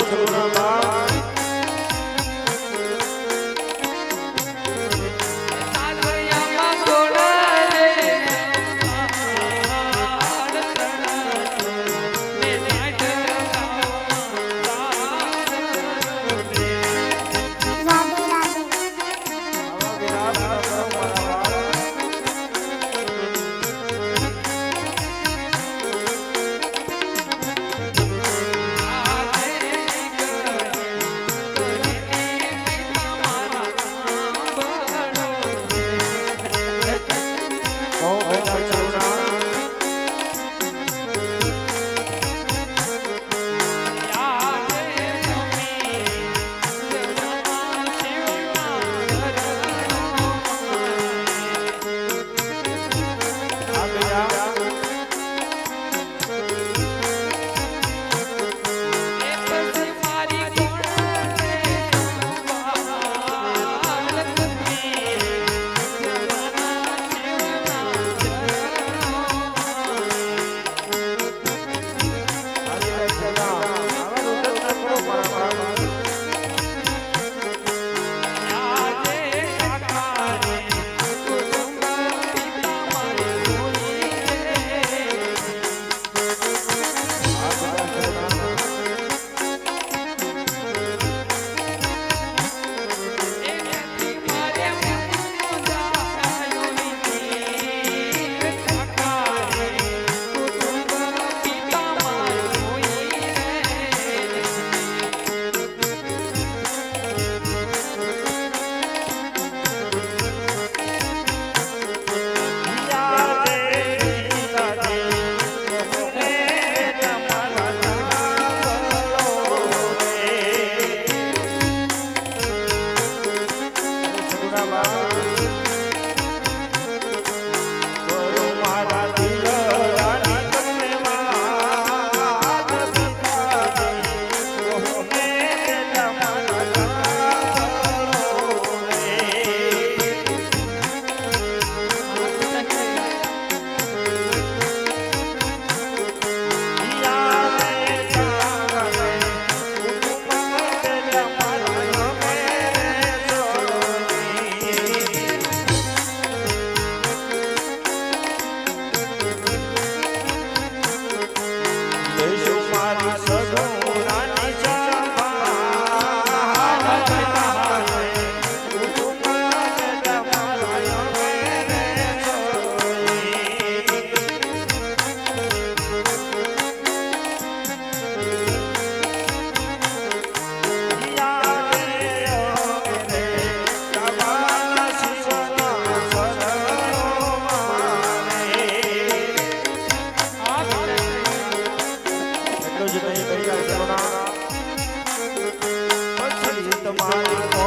Sukhram. જ નહીં કરી આ ચરણા પછી તમારી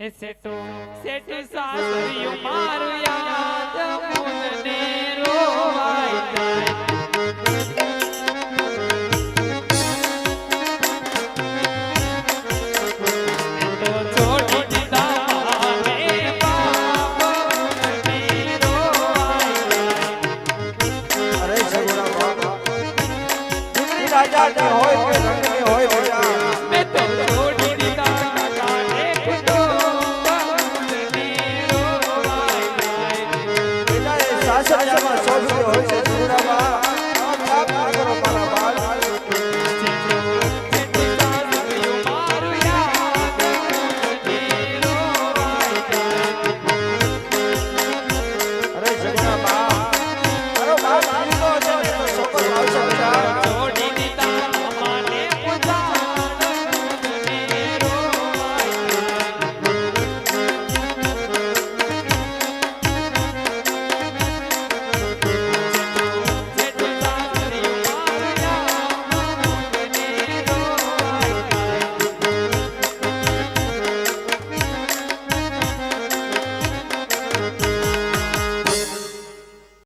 એ સેટો સેટ સાસરિયું મારું યાદ મુનને રોવાય.